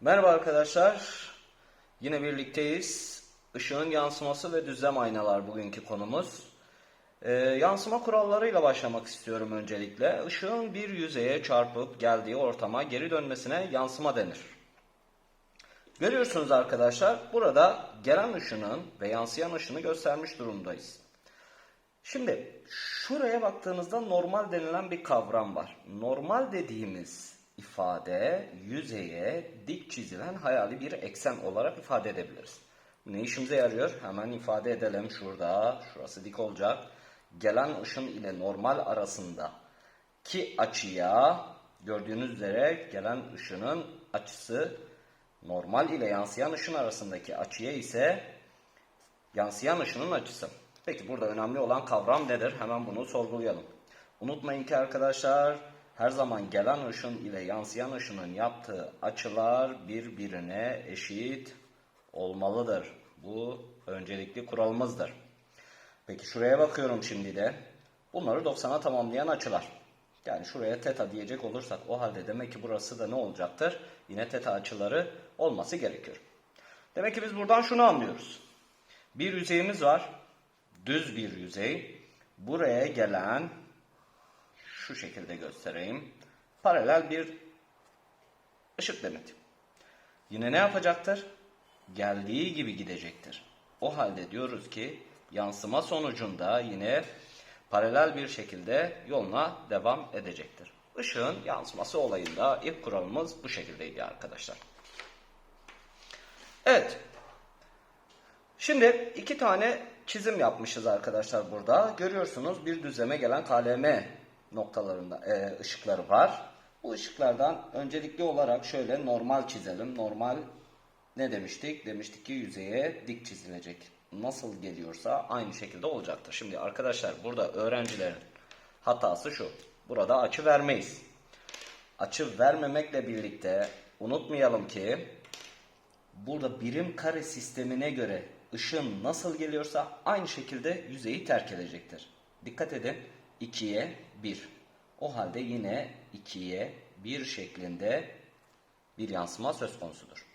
Merhaba arkadaşlar. Yine birlikteyiz. Işığın yansıması ve düzlem aynalar bugünkü konumuz. Ee, yansıma kurallarıyla başlamak istiyorum öncelikle. Işığın bir yüzeye çarpıp geldiği ortama geri dönmesine yansıma denir. Görüyorsunuz arkadaşlar burada gelen ışının ve yansıyan ışını göstermiş durumdayız. Şimdi şuraya baktığınızda normal denilen bir kavram var. Normal dediğimiz ifade yüzeye dik çizilen hayali bir eksen olarak ifade edebiliriz. Ne işimize yarıyor? Hemen ifade edelim şurada. Şurası dik olacak. Gelen ışın ile normal arasında ki açıya gördüğünüz üzere gelen ışının açısı normal ile yansıyan ışın arasındaki açıya ise yansıyan ışının açısı. Peki burada önemli olan kavram nedir? Hemen bunu sorgulayalım. Unutmayın ki arkadaşlar her zaman gelen ışın ile yansıyan ışının yaptığı açılar birbirine eşit olmalıdır. Bu öncelikli kuralımızdır. Peki şuraya bakıyorum şimdi de. Bunları 90'a tamamlayan açılar. Yani şuraya teta diyecek olursak o halde demek ki burası da ne olacaktır? Yine teta açıları olması gerekiyor. Demek ki biz buradan şunu anlıyoruz. Bir yüzeyimiz var. Düz bir yüzey. Buraya gelen şu şekilde göstereyim. Paralel bir ışık demeti. Yine ne yapacaktır? Geldiği gibi gidecektir. O halde diyoruz ki yansıma sonucunda yine paralel bir şekilde yoluna devam edecektir. Işığın yansıması olayında ilk kuralımız bu şekildeydi arkadaşlar. Evet. Şimdi iki tane çizim yapmışız arkadaşlar burada. Görüyorsunuz bir düzleme gelen KLM noktalarında e, ışıkları var. Bu ışıklardan öncelikli olarak şöyle normal çizelim. Normal ne demiştik? Demiştik ki yüzeye dik çizilecek. Nasıl geliyorsa aynı şekilde olacaktır. Şimdi arkadaşlar burada öğrencilerin hatası şu. Burada açı vermeyiz. Açı vermemekle birlikte unutmayalım ki burada birim kare sistemine göre ışın nasıl geliyorsa aynı şekilde yüzeyi terk edecektir. Dikkat edin 2'ye 1. O halde yine 2'ye 1 şeklinde bir yansıma söz konusudur.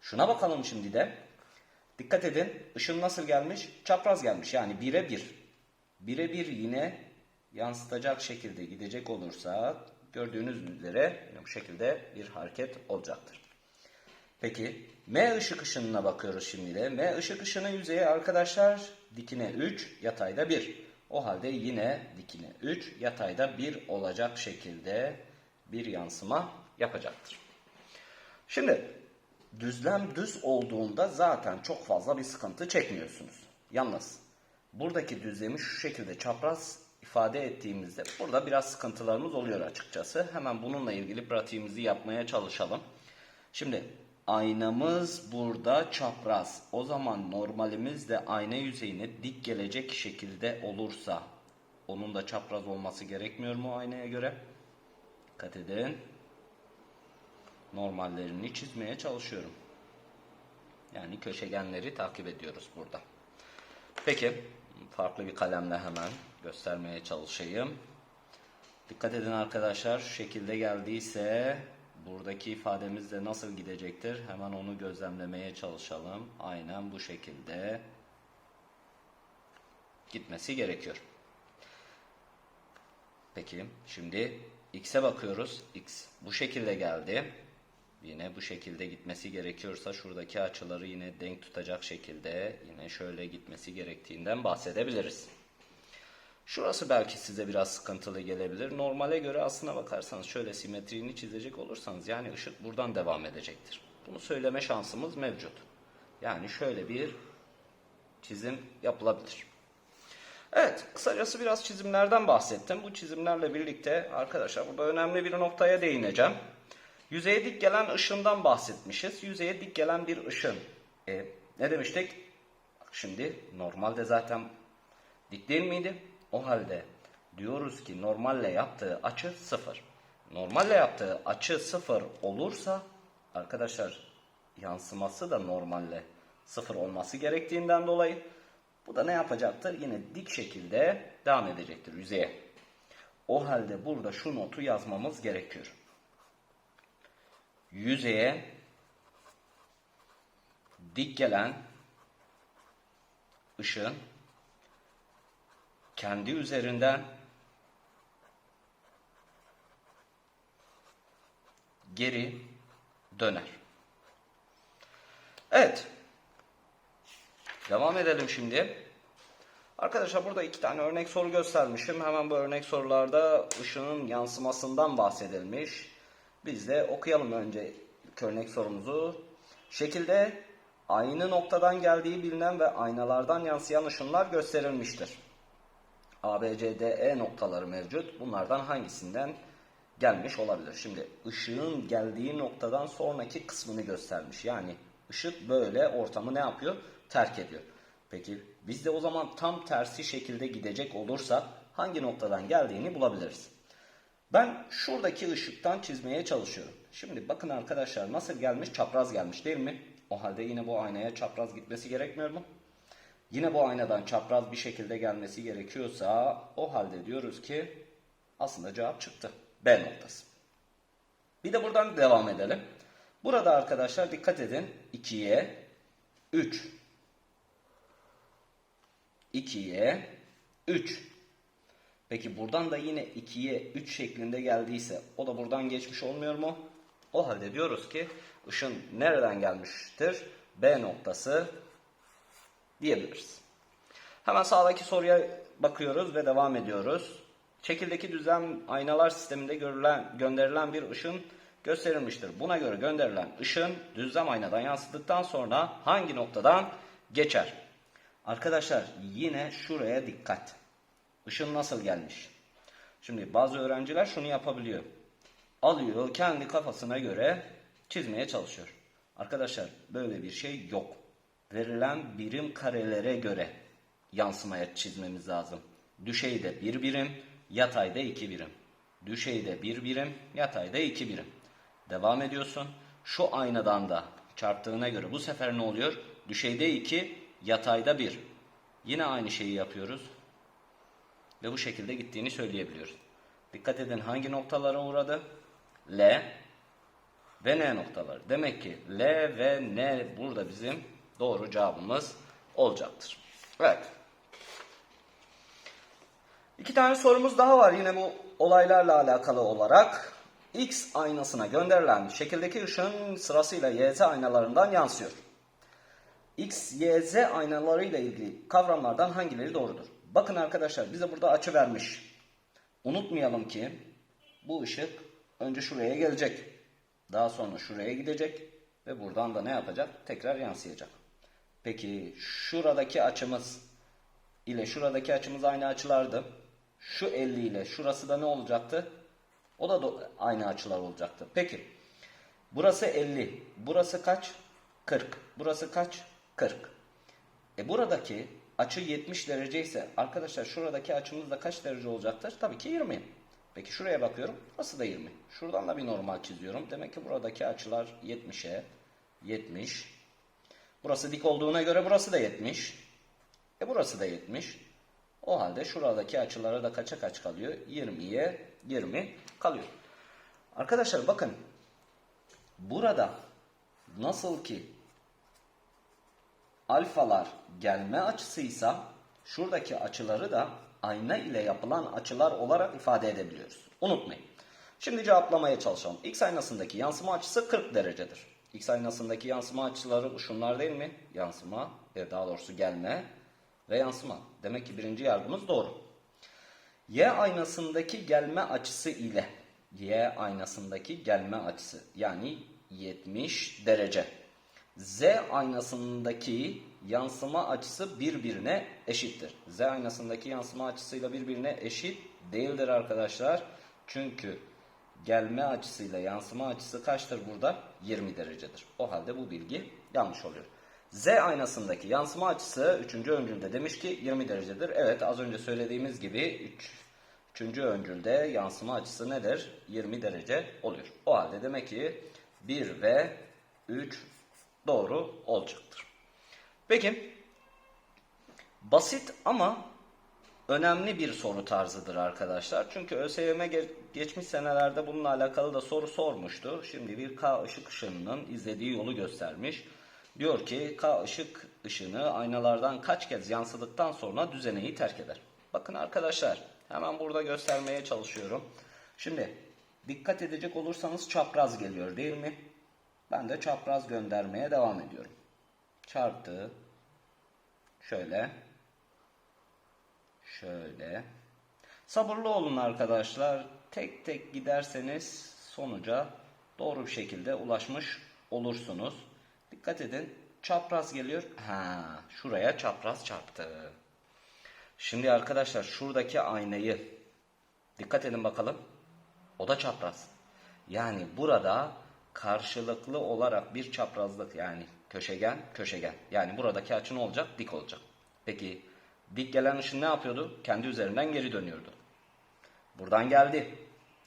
Şuna bakalım şimdi de. Dikkat edin ışın nasıl gelmiş? Çapraz gelmiş yani 1'e 1. 1'e 1 yine yansıtacak şekilde gidecek olursa gördüğünüz üzere bu şekilde bir hareket olacaktır. Peki M ışık ışınına bakıyoruz şimdi de. M ışık ışını yüzeye arkadaşlar dikine 3, yatayda 1. O halde yine dikine 3, yatayda 1 olacak şekilde bir yansıma yapacaktır. Şimdi düzlem düz olduğunda zaten çok fazla bir sıkıntı çekmiyorsunuz. Yalnız buradaki düzlemi şu şekilde çapraz ifade ettiğimizde burada biraz sıkıntılarımız oluyor açıkçası. Hemen bununla ilgili pratiğimizi yapmaya çalışalım. Şimdi aynamız burada çapraz. O zaman normalimiz de ayna yüzeyine dik gelecek şekilde olursa onun da çapraz olması gerekmiyor mu aynaya göre? Dikkat edin. Normallerini çizmeye çalışıyorum. Yani köşegenleri takip ediyoruz burada. Peki farklı bir kalemle hemen göstermeye çalışayım. Dikkat edin arkadaşlar şu şekilde geldiyse buradaki ifademiz de nasıl gidecektir? Hemen onu gözlemlemeye çalışalım. Aynen bu şekilde gitmesi gerekiyor. Peki şimdi x'e bakıyoruz. x bu şekilde geldi. Yine bu şekilde gitmesi gerekiyorsa şuradaki açıları yine denk tutacak şekilde yine şöyle gitmesi gerektiğinden bahsedebiliriz. Şurası belki size biraz sıkıntılı gelebilir. Normale göre aslına bakarsanız şöyle simetriğini çizecek olursanız yani ışık buradan devam edecektir. Bunu söyleme şansımız mevcut. Yani şöyle bir çizim yapılabilir. Evet, kısacası biraz çizimlerden bahsettim. Bu çizimlerle birlikte arkadaşlar burada önemli bir noktaya değineceğim. Yüzeye dik gelen ışından bahsetmişiz. Yüzeye dik gelen bir ışın. E, ne demiştik? Şimdi normalde zaten dik değil miydi? O halde diyoruz ki normalle yaptığı açı sıfır. Normalle yaptığı açı sıfır olursa arkadaşlar yansıması da normalle sıfır olması gerektiğinden dolayı. Bu da ne yapacaktır? Yine dik şekilde devam edecektir yüzeye. O halde burada şu notu yazmamız gerekiyor. Yüzeye dik gelen ışığın kendi üzerinden geri döner. Evet. Devam edelim şimdi. Arkadaşlar burada iki tane örnek soru göstermişim. Hemen bu örnek sorularda ışığın yansımasından bahsedilmiş. Biz de okuyalım önce örnek sorumuzu. Şekilde aynı noktadan geldiği bilinen ve aynalardan yansıyan ışınlar gösterilmiştir. A, B, C, D, E noktaları mevcut. Bunlardan hangisinden gelmiş olabilir? Şimdi ışığın geldiği noktadan sonraki kısmını göstermiş. Yani ışık böyle ortamı ne yapıyor? Terk ediyor. Peki biz de o zaman tam tersi şekilde gidecek olursak hangi noktadan geldiğini bulabiliriz. Ben şuradaki ışıktan çizmeye çalışıyorum. Şimdi bakın arkadaşlar nasıl gelmiş? Çapraz gelmiş değil mi? O halde yine bu aynaya çapraz gitmesi gerekmiyor mu? Yine bu aynadan çapraz bir şekilde gelmesi gerekiyorsa o halde diyoruz ki aslında cevap çıktı. B noktası. Bir de buradan devam edelim. Burada arkadaşlar dikkat edin. 2'ye 3. 2'ye 3. Peki buradan da yine 2'ye 3 şeklinde geldiyse o da buradan geçmiş olmuyor mu? O halde diyoruz ki ışın nereden gelmiştir? B noktası diyebiliriz. Hemen sağdaki soruya bakıyoruz ve devam ediyoruz. Şekildeki düzlem aynalar sisteminde görülen, gönderilen bir ışın gösterilmiştir. Buna göre gönderilen ışın düzlem aynadan yansıdıktan sonra hangi noktadan geçer? Arkadaşlar yine şuraya dikkat. Işın nasıl gelmiş? Şimdi bazı öğrenciler şunu yapabiliyor. Alıyor kendi kafasına göre çizmeye çalışıyor. Arkadaşlar böyle bir şey yok. Verilen birim karelere göre yansımaya çizmemiz lazım. Düşeyde bir birim, yatayda iki birim. Düşeyde bir birim, yatayda iki birim. Devam ediyorsun. Şu aynadan da çarptığına göre bu sefer ne oluyor? Düşeyde 2, yatayda 1. Yine aynı şeyi yapıyoruz. Ve bu şekilde gittiğini söyleyebiliyoruz. Dikkat edin hangi noktalara uğradı? L ve N noktaları. Demek ki L ve N burada bizim doğru cevabımız olacaktır. Evet. İki tane sorumuz daha var yine bu olaylarla alakalı olarak. X aynasına gönderilen şekildeki ışığın sırasıyla YZ aynalarından yansıyor. X, Y, Z aynalarıyla ilgili kavramlardan hangileri doğrudur? Bakın arkadaşlar bize burada açı vermiş. Unutmayalım ki bu ışık önce şuraya gelecek. Daha sonra şuraya gidecek ve buradan da ne yapacak? Tekrar yansıyacak. Peki şuradaki açımız ile şuradaki açımız aynı açılardı. Şu 50 ile şurası da ne olacaktı? O da aynı açılar olacaktı. Peki. Burası 50. Burası kaç? 40. Burası kaç? 40. E buradaki açı 70 derece ise arkadaşlar şuradaki açımız da kaç derece olacaktır? Tabii ki 20. Peki şuraya bakıyorum. Burası da 20. Şuradan da bir normal çiziyorum. Demek ki buradaki açılar 70'e 70. Burası dik olduğuna göre burası da 70. E burası da 70. O halde şuradaki açılara da kaça kaç kalıyor? 20'ye 20 kalıyor. Arkadaşlar bakın. Burada nasıl ki alfalar gelme açısıysa şuradaki açıları da ayna ile yapılan açılar olarak ifade edebiliyoruz. Unutmayın. Şimdi cevaplamaya çalışalım. X aynasındaki yansıma açısı 40 derecedir. X aynasındaki yansıma açıları şunlar değil mi? Yansıma, e, daha doğrusu gelme ve yansıma. Demek ki birinci yargımız doğru. Y aynasındaki gelme açısı ile Y aynasındaki gelme açısı yani 70 derece. Z aynasındaki yansıma açısı birbirine eşittir. Z aynasındaki yansıma açısıyla birbirine eşit değildir arkadaşlar. Çünkü gelme açısıyla yansıma açısı kaçtır burada? 20 derecedir. O halde bu bilgi yanlış oluyor. Z aynasındaki yansıma açısı 3. öncülde demiş ki 20 derecedir. Evet az önce söylediğimiz gibi 3. 3. öncülde yansıma açısı nedir? 20 derece oluyor. O halde demek ki 1 ve 3 doğru olacaktır. Peki basit ama önemli bir soru tarzıdır arkadaşlar. Çünkü ÖSYM ge- geçmiş senelerde bununla alakalı da soru sormuştu. Şimdi bir K ışık ışınının izlediği yolu göstermiş. Diyor ki K ışık ışını aynalardan kaç kez yansıdıktan sonra düzeneyi terk eder. Bakın arkadaşlar hemen burada göstermeye çalışıyorum. Şimdi dikkat edecek olursanız çapraz geliyor değil mi? Ben de çapraz göndermeye devam ediyorum. Çarptı. Şöyle. Şöyle. Sabırlı olun arkadaşlar. Tek tek giderseniz sonuca doğru bir şekilde ulaşmış olursunuz. Dikkat edin. Çapraz geliyor. Ha, şuraya çapraz çarptı. Şimdi arkadaşlar şuradaki aynayı dikkat edin bakalım. O da çapraz. Yani burada karşılıklı olarak bir çaprazlık yani köşegen köşegen. Yani buradaki açı ne olacak? Dik olacak. Peki dik gelen ışın ne yapıyordu? Kendi üzerinden geri dönüyordu. Buradan geldi.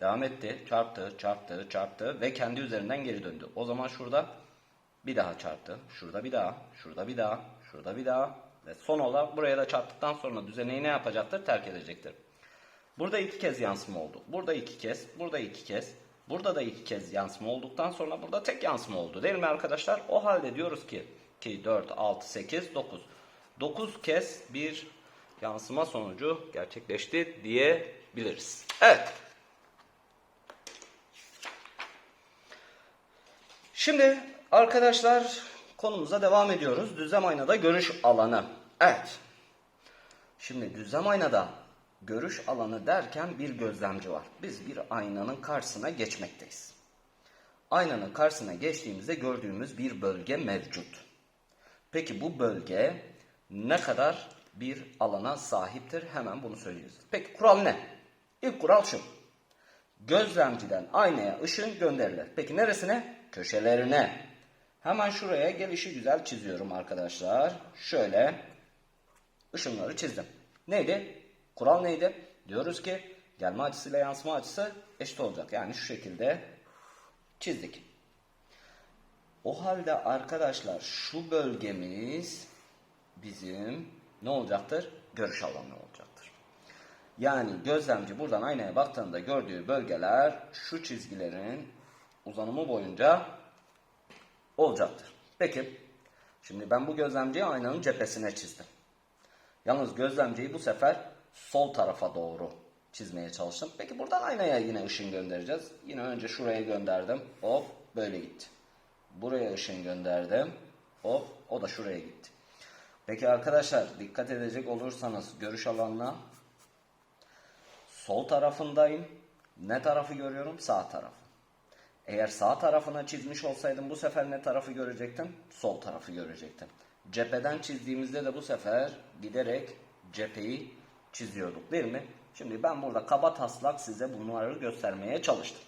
Devam etti. Çarptı, çarptı, çarptı ve kendi üzerinden geri döndü. O zaman şurada bir daha çarptı. Şurada bir daha, şurada bir daha, şurada bir daha ve son olarak buraya da çarptıktan sonra düzeneyi ne yapacaktır? Terk edecektir. Burada iki kez yansıma oldu. Burada iki kez, burada iki kez. Burada da iki kez yansıma olduktan sonra burada tek yansıma oldu. Değil mi arkadaşlar? O halde diyoruz ki 2, 4, 6, 8, 9. 9 kez bir yansıma sonucu gerçekleşti diyebiliriz. Evet. Şimdi arkadaşlar konumuza devam ediyoruz. Düzlem aynada görüş alanı. Evet. Şimdi düzlem aynada görüş alanı derken bir gözlemci var. Biz bir aynanın karşısına geçmekteyiz. Aynanın karşısına geçtiğimizde gördüğümüz bir bölge mevcut. Peki bu bölge ne kadar bir alana sahiptir? Hemen bunu söyleyeceğiz. Peki kural ne? İlk kural şu. Gözlemciden aynaya ışın gönderilir. Peki neresine? Köşelerine. Hemen şuraya gelişi güzel çiziyorum arkadaşlar. Şöyle ışınları çizdim. Neydi? Kural neydi? Diyoruz ki gelme açısıyla yansıma açısı eşit olacak. Yani şu şekilde çizdik. O halde arkadaşlar şu bölgemiz bizim ne olacaktır? Görüş alanı olacaktır. Yani gözlemci buradan aynaya baktığında gördüğü bölgeler şu çizgilerin uzanımı boyunca olacaktır. Peki şimdi ben bu gözlemciyi aynanın cephesine çizdim. Yalnız gözlemciyi bu sefer sol tarafa doğru çizmeye çalıştım. Peki buradan aynaya yine ışın göndereceğiz. Yine önce şuraya gönderdim. Hop böyle gitti. Buraya ışın gönderdim. Hop o da şuraya gitti. Peki arkadaşlar dikkat edecek olursanız görüş alanına sol tarafındayım. Ne tarafı görüyorum? Sağ tarafı. Eğer sağ tarafına çizmiş olsaydım bu sefer ne tarafı görecektim? Sol tarafı görecektim. Cepheden çizdiğimizde de bu sefer giderek cepheyi çiziyorduk değil mi? Şimdi ben burada kaba taslak size bunları göstermeye çalıştım.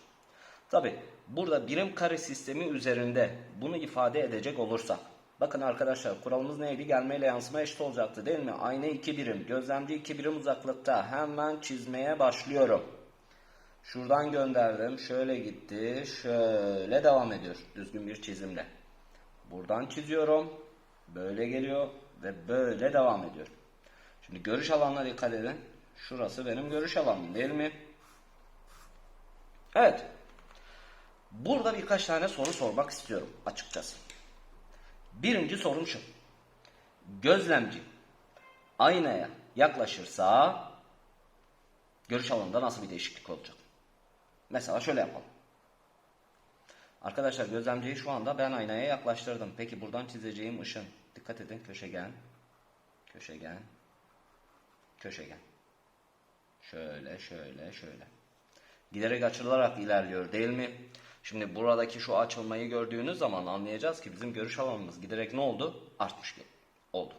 Tabi burada birim kare sistemi üzerinde bunu ifade edecek olursak. Bakın arkadaşlar kuralımız neydi? Gelme ile yansıma eşit olacaktı değil mi? Ayna 2 birim, gözlemci 2 birim uzaklıkta. Hemen çizmeye başlıyorum. Şuradan gönderdim. Şöyle gitti. Şöyle devam ediyor. Düzgün bir çizimle. Buradan çiziyorum. Böyle geliyor ve böyle devam ediyor. Şimdi görüş alanına dikkat edin. Şurası benim görüş alanım değil mi? Evet. Burada birkaç tane soru sormak istiyorum açıkçası. Birinci sorum şu. Gözlemci aynaya yaklaşırsa görüş alanında nasıl bir değişiklik olacak? Mesela şöyle yapalım. Arkadaşlar gözlemciyi şu anda ben aynaya yaklaştırdım. Peki buradan çizeceğim ışın. Dikkat edin köşegen, köşegen, köşegen. Şöyle, şöyle, şöyle. Giderek açılarak ilerliyor değil mi? Şimdi buradaki şu açılmayı gördüğünüz zaman anlayacağız ki bizim görüş alanımız giderek ne oldu? Artmış oldu.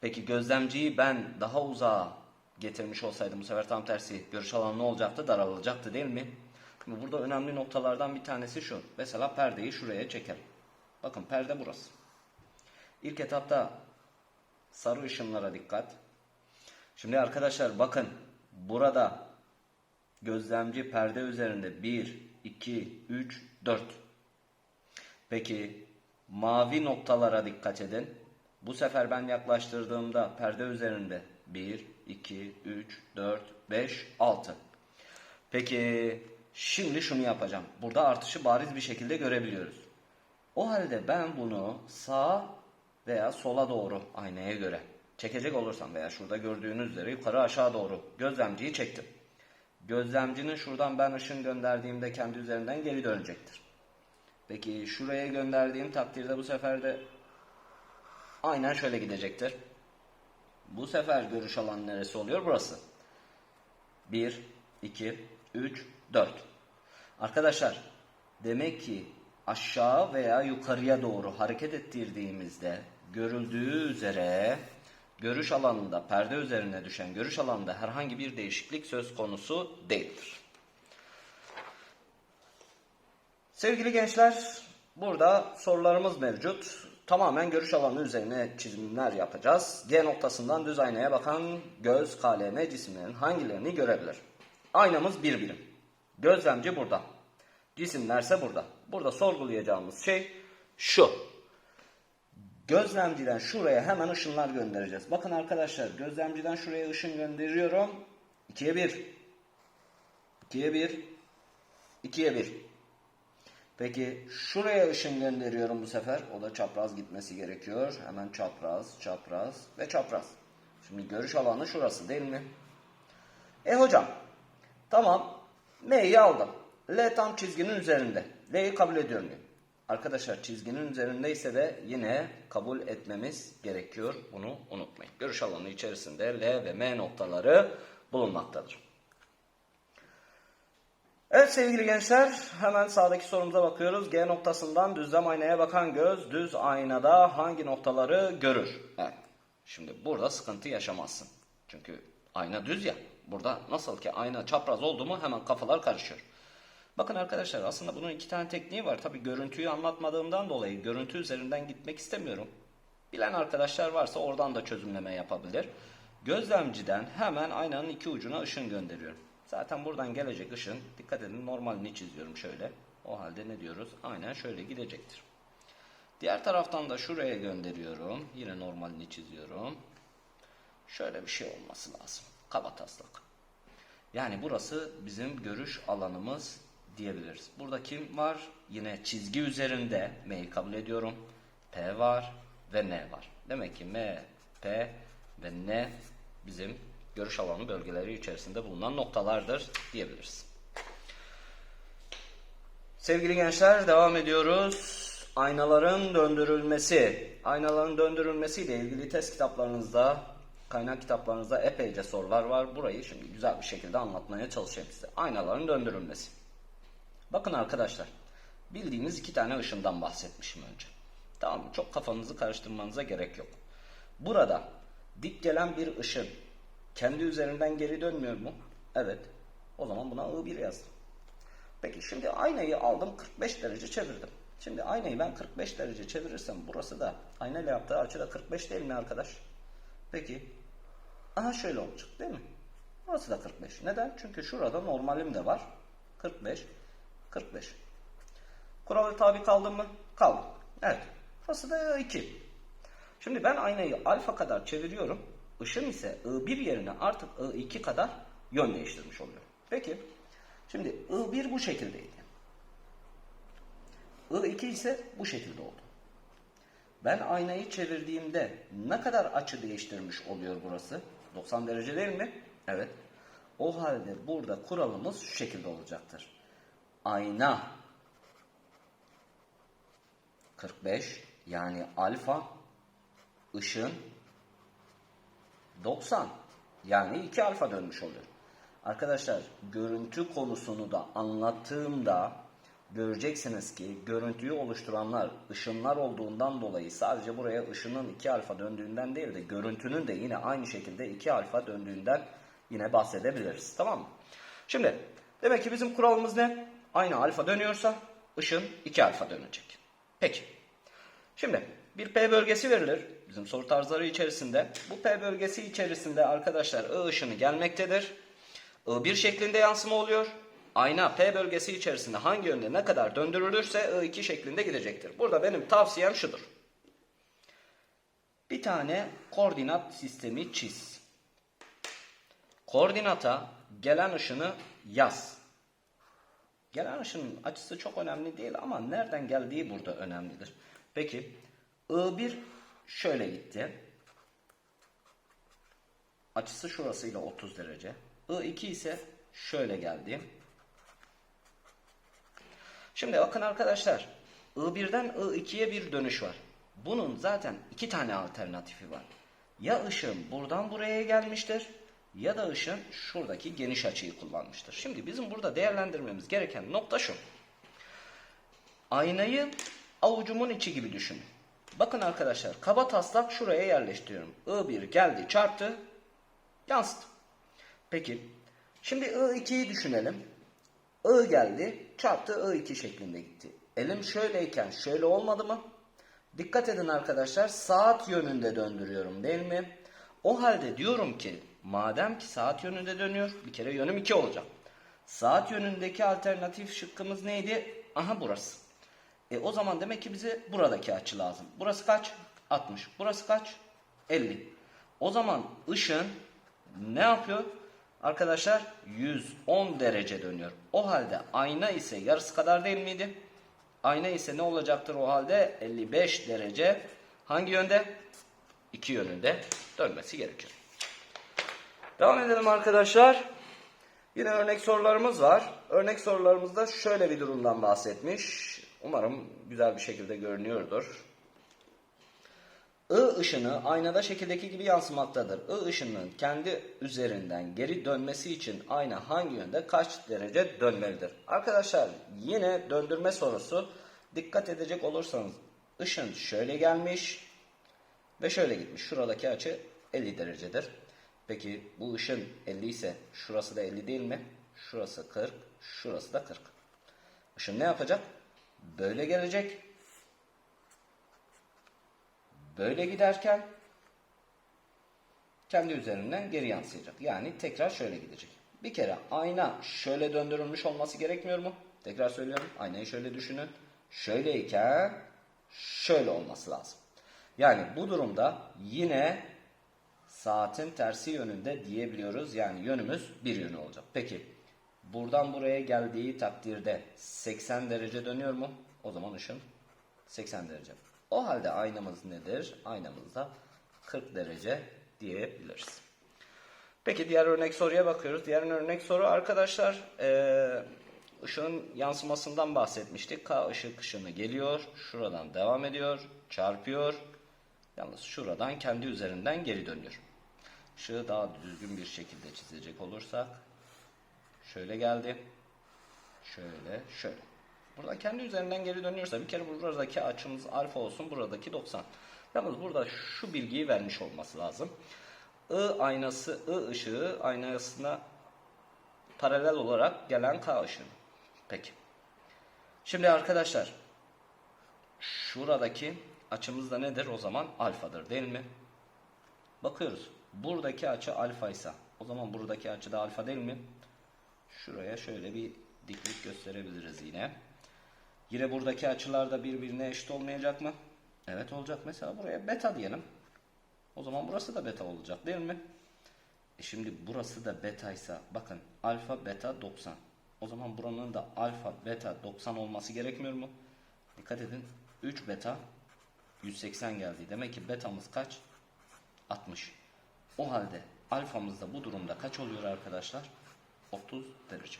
Peki gözlemciyi ben daha uzağa getirmiş olsaydım bu sefer tam tersi görüş alanı ne olacaktı? Daralacaktı değil mi? Şimdi burada önemli noktalardan bir tanesi şu. Mesela perdeyi şuraya çekelim. Bakın perde burası. İlk etapta sarı ışınlara dikkat. Şimdi arkadaşlar bakın burada gözlemci perde üzerinde 1, 2, 3, 4. Peki mavi noktalara dikkat edin. Bu sefer ben yaklaştırdığımda perde üzerinde 1, 2, 3, 4, 5, 6. Peki şimdi şunu yapacağım. Burada artışı bariz bir şekilde görebiliyoruz. O halde ben bunu sağa veya sola doğru aynaya göre çekecek olursam veya şurada gördüğünüz üzere yukarı aşağı doğru gözlemciyi çektim. Gözlemcinin şuradan ben ışın gönderdiğimde kendi üzerinden geri dönecektir. Peki şuraya gönderdiğim takdirde bu sefer de aynen şöyle gidecektir. Bu sefer görüş alanı neresi oluyor? Burası. 1, 2, 3, 4. Arkadaşlar demek ki aşağı veya yukarıya doğru hareket ettirdiğimizde görüldüğü üzere görüş alanında perde üzerine düşen görüş alanında herhangi bir değişiklik söz konusu değildir. Sevgili gençler, burada sorularımız mevcut. Tamamen görüş alanı üzerine çizimler yapacağız. G noktasından düz aynaya bakan göz, KLM cisimlerin hangilerini görebilir? Aynamız bir birim. Gözlemci burada. Cisimlerse burada. Burada sorgulayacağımız şey şu. Gözlemciden şuraya hemen ışınlar göndereceğiz. Bakın arkadaşlar gözlemciden şuraya ışın gönderiyorum. 2'ye 1. 2'ye 1. 2'ye 1. Peki şuraya ışın gönderiyorum bu sefer. O da çapraz gitmesi gerekiyor. Hemen çapraz, çapraz ve çapraz. Şimdi görüş alanı şurası değil mi? E hocam tamam M'yi aldım. L tam çizginin üzerinde. L'yi kabul ediyorum diyor. Arkadaşlar çizginin üzerindeyse de yine kabul etmemiz gerekiyor. Bunu unutmayın. Görüş alanı içerisinde L ve M noktaları bulunmaktadır. Evet sevgili gençler hemen sağdaki sorumuza bakıyoruz. G noktasından düzlem aynaya bakan göz düz aynada hangi noktaları görür? Evet. Şimdi burada sıkıntı yaşamazsın. Çünkü ayna düz ya. Burada nasıl ki ayna çapraz oldu mu hemen kafalar karışıyor. Bakın arkadaşlar aslında bunun iki tane tekniği var. Tabi görüntüyü anlatmadığımdan dolayı görüntü üzerinden gitmek istemiyorum. Bilen arkadaşlar varsa oradan da çözümleme yapabilir. Gözlemciden hemen aynanın iki ucuna ışın gönderiyorum. Zaten buradan gelecek ışın, dikkat edin normalini çiziyorum şöyle. O halde ne diyoruz? Aynen şöyle gidecektir. Diğer taraftan da şuraya gönderiyorum. Yine normalini çiziyorum. Şöyle bir şey olması lazım. Kaba taslak. Yani burası bizim görüş alanımız diyebiliriz. Burada kim var? Yine çizgi üzerinde M'yi kabul ediyorum. P var ve N var. Demek ki M, P ve N bizim görüş alanı bölgeleri içerisinde bulunan noktalardır diyebiliriz. Sevgili gençler devam ediyoruz. Aynaların döndürülmesi. Aynaların döndürülmesiyle ilgili test kitaplarınızda, kaynak kitaplarınızda epeyce sorular var. Burayı şimdi güzel bir şekilde anlatmaya çalışayım size. Aynaların döndürülmesi. Bakın arkadaşlar, bildiğimiz iki tane ışından bahsetmişim önce. Tamam mı? Çok kafanızı karıştırmanıza gerek yok. Burada dik gelen bir ışın kendi üzerinden geri dönmüyor mu? Evet. O zaman buna I1 yazdım. Peki şimdi aynayı aldım 45 derece çevirdim. Şimdi aynayı ben 45 derece çevirirsem burası da aynayla yaptığı açı da 45 değil mi arkadaş? Peki. Aha şöyle olacak değil mi? Burası da 45. Neden? Çünkü şurada normalim de var. 45. 45. Kuralı tabi kaldım mı? Kaldım. Evet. Burası da 2. Şimdi ben aynayı alfa kadar çeviriyorum. Işın ise I1 yerine artık I2 kadar yön değiştirmiş oluyor. Peki. Şimdi I1 bu şekildeydi. I2 ise bu şekilde oldu. Ben aynayı çevirdiğimde ne kadar açı değiştirmiş oluyor burası? 90 derece değil mi? Evet. O halde burada kuralımız şu şekilde olacaktır. Ayna 45 yani alfa ışın 90 yani 2 alfa dönmüş oluyor. Arkadaşlar görüntü konusunu da anlattığımda göreceksiniz ki görüntüyü oluşturanlar ışınlar olduğundan dolayı sadece buraya ışının 2 alfa döndüğünden değil de görüntünün de yine aynı şekilde 2 alfa döndüğünden yine bahsedebiliriz. Tamam mı? Şimdi demek ki bizim kuralımız ne? Aynı alfa dönüyorsa ışın 2 alfa dönecek. Peki. Şimdi bir P bölgesi verilir. Bizim soru tarzları içerisinde. Bu P bölgesi içerisinde arkadaşlar I ışını gelmektedir. I1 şeklinde yansıma oluyor. Ayna P bölgesi içerisinde hangi yönde ne kadar döndürülürse I2 şeklinde gidecektir. Burada benim tavsiyem şudur. Bir tane koordinat sistemi çiz. Koordinata gelen ışını yaz. Gelen ışının açısı çok önemli değil ama nereden geldiği burada önemlidir. Peki I1 şöyle gitti. Açısı şurasıyla 30 derece. I2 ise şöyle geldi. Şimdi bakın arkadaşlar. I1'den I2'ye bir dönüş var. Bunun zaten iki tane alternatifi var. Ya ışın buradan buraya gelmiştir ya da ışın şuradaki geniş açıyı kullanmıştır. Şimdi bizim burada değerlendirmemiz gereken nokta şu. Aynayı avucumun içi gibi düşünün. Bakın arkadaşlar kaba taslak şuraya yerleştiriyorum. I1 geldi çarptı yansıdı. Peki şimdi I2'yi düşünelim. I geldi çarptı I2 şeklinde gitti. Elim şöyleyken şöyle olmadı mı? Dikkat edin arkadaşlar saat yönünde döndürüyorum değil mi? O halde diyorum ki madem ki saat yönünde dönüyor bir kere yönüm 2 olacak. Saat yönündeki alternatif şıkkımız neydi? Aha burası. E o zaman demek ki bize buradaki açı lazım. Burası kaç? 60. Burası kaç? 50. O zaman ışın ne yapıyor? Arkadaşlar 110 derece dönüyor. O halde ayna ise yarısı kadar değil miydi? Ayna ise ne olacaktır o halde? 55 derece. Hangi yönde? İki yönünde dönmesi gerekiyor. Devam edelim arkadaşlar. Yine örnek sorularımız var. Örnek sorularımızda şöyle bir durumdan bahsetmiş. Umarım güzel bir şekilde görünüyordur. I ışını aynada şekildeki gibi yansımaktadır. I ışının kendi üzerinden geri dönmesi için ayna hangi yönde kaç derece dönmelidir? Arkadaşlar yine döndürme sorusu. Dikkat edecek olursanız ışın şöyle gelmiş ve şöyle gitmiş. Şuradaki açı 50 derecedir. Peki bu ışın 50 ise şurası da 50 değil mi? Şurası 40, şurası da 40. Işın ne yapacak? Böyle gelecek. Böyle giderken kendi üzerinden geri yansıyacak. Yani tekrar şöyle gidecek. Bir kere ayna şöyle döndürülmüş olması gerekmiyor mu? Tekrar söylüyorum. Aynayı şöyle düşünün. Şöyleyken şöyle olması lazım. Yani bu durumda yine saatin tersi yönünde diyebiliyoruz. Yani yönümüz bir yönü olacak. Peki buradan buraya geldiği takdirde 80 derece dönüyor mu? O zaman ışın 80 derece. O halde aynamız nedir? Aynamız da 40 derece diyebiliriz. Peki diğer örnek soruya bakıyoruz. Diğer örnek soru arkadaşlar eee ışığın yansımasından bahsetmiştik. K ışık ışını geliyor. Şuradan devam ediyor. Çarpıyor. Yalnız şuradan kendi üzerinden geri dönüyor. Işığı daha düzgün bir şekilde çizecek olursak şöyle geldi. Şöyle, şöyle. Buradan kendi üzerinden geri dönüyorsa bir kere buradaki açımız alfa olsun, buradaki 90. Yalnız burada şu bilgiyi vermiş olması lazım. I aynası, I ışığı aynasına paralel olarak gelen K ışığı. Peki. Şimdi arkadaşlar şuradaki açımız da nedir o zaman? Alfadır değil mi? Bakıyoruz. Buradaki açı alfa ise o zaman buradaki açı da alfa değil mi? Şuraya şöyle bir diklik gösterebiliriz yine. Yine buradaki açılar da birbirine eşit olmayacak mı? Evet olacak. Mesela buraya beta diyelim. O zaman burası da beta olacak değil mi? E şimdi burası da beta ise bakın alfa beta 90. O zaman buranın da alfa beta 90 olması gerekmiyor mu? Dikkat edin 3 beta 180 geldi. Demek ki betamız kaç? 60. O halde alfamız da bu durumda kaç oluyor arkadaşlar? 30 derece.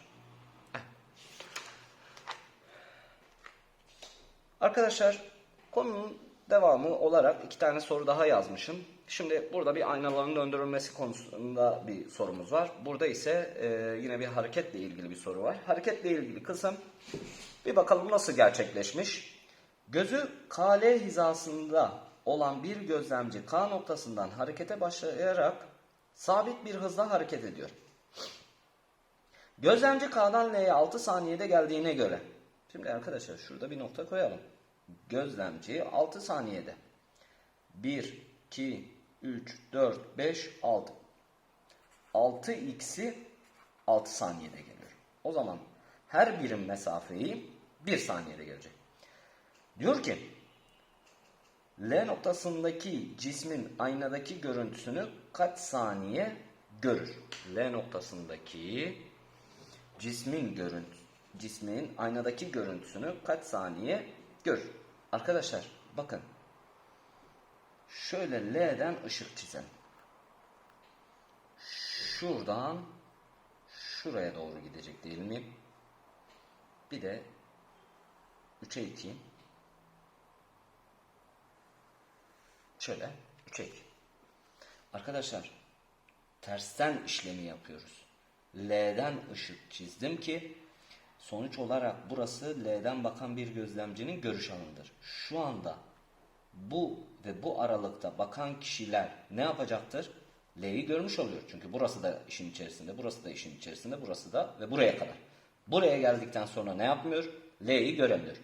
Arkadaşlar konunun devamı olarak iki tane soru daha yazmışım. Şimdi burada bir aynaların döndürülmesi konusunda bir sorumuz var. Burada ise e, yine bir hareketle ilgili bir soru var. Hareketle ilgili kısım bir bakalım nasıl gerçekleşmiş. Gözü KL hizasında olan bir gözlemci K noktasından harekete başlayarak sabit bir hızla hareket ediyor. Gözlemci K'dan L'ye 6 saniyede geldiğine göre. Şimdi arkadaşlar şurada bir nokta koyalım. Gözlemci 6 saniyede. 1, 2, 3, 4, 5, 6. 6x'i 6 saniyede geliyor. O zaman her birim mesafeyi 1 saniyede gelecek. Diyor ki L noktasındaki cismin aynadaki görüntüsünü kaç saniye görür? L noktasındaki cismin görüntü cismin aynadaki görüntüsünü kaç saniye görür? Arkadaşlar bakın. Şöyle L'den ışık çizelim. Şuradan şuraya doğru gidecek değil mi? Bir de 3'e iteyim. Şöyle 3'e iteyim. Arkadaşlar tersten işlemi yapıyoruz. L'den ışık çizdim ki sonuç olarak burası L'den bakan bir gözlemcinin görüş alanıdır. Şu anda bu ve bu aralıkta bakan kişiler ne yapacaktır? L'yi görmüş oluyor. Çünkü burası da işin içerisinde, burası da işin içerisinde, burası da ve buraya kadar. Buraya geldikten sonra ne yapmıyor? L'yi göremiyor.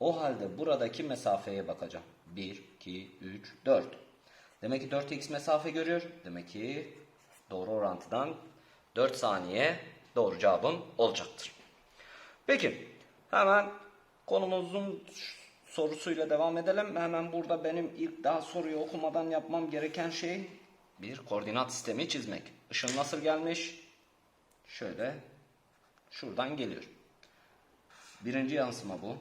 O halde buradaki mesafeye bakacağım. 1, 2, 3, 4. Demek ki 4x mesafe görüyor. Demek ki doğru orantıdan 4 saniye doğru cevabım olacaktır. Peki hemen konumuzun sorusuyla devam edelim. Hemen burada benim ilk daha soruyu okumadan yapmam gereken şey bir koordinat sistemi çizmek. Işın nasıl gelmiş? Şöyle şuradan geliyor. Birinci yansıma bu.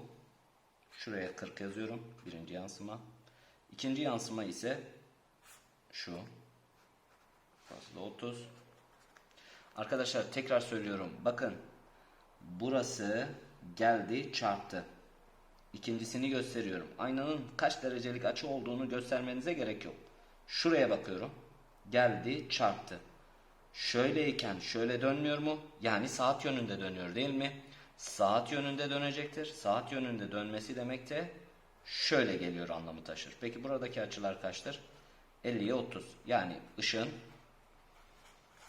Şuraya 40 yazıyorum. Birinci yansıma. İkinci yansıma ise şu. Burası da 30. Arkadaşlar tekrar söylüyorum. Bakın. Burası geldi çarptı. İkincisini gösteriyorum. Aynanın kaç derecelik açı olduğunu göstermenize gerek yok. Şuraya bakıyorum. Geldi çarptı. Şöyleyken şöyle dönmüyor mu? Yani saat yönünde dönüyor değil mi? Saat yönünde dönecektir. Saat yönünde dönmesi demek de şöyle geliyor anlamı taşır. Peki buradaki açılar kaçtır? 50'ye 30. Yani ışın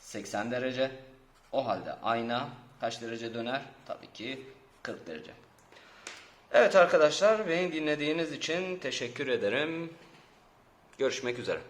80 derece. O halde ayna kaç derece döner? Tabii ki 40 derece. Evet arkadaşlar beni dinlediğiniz için teşekkür ederim. Görüşmek üzere.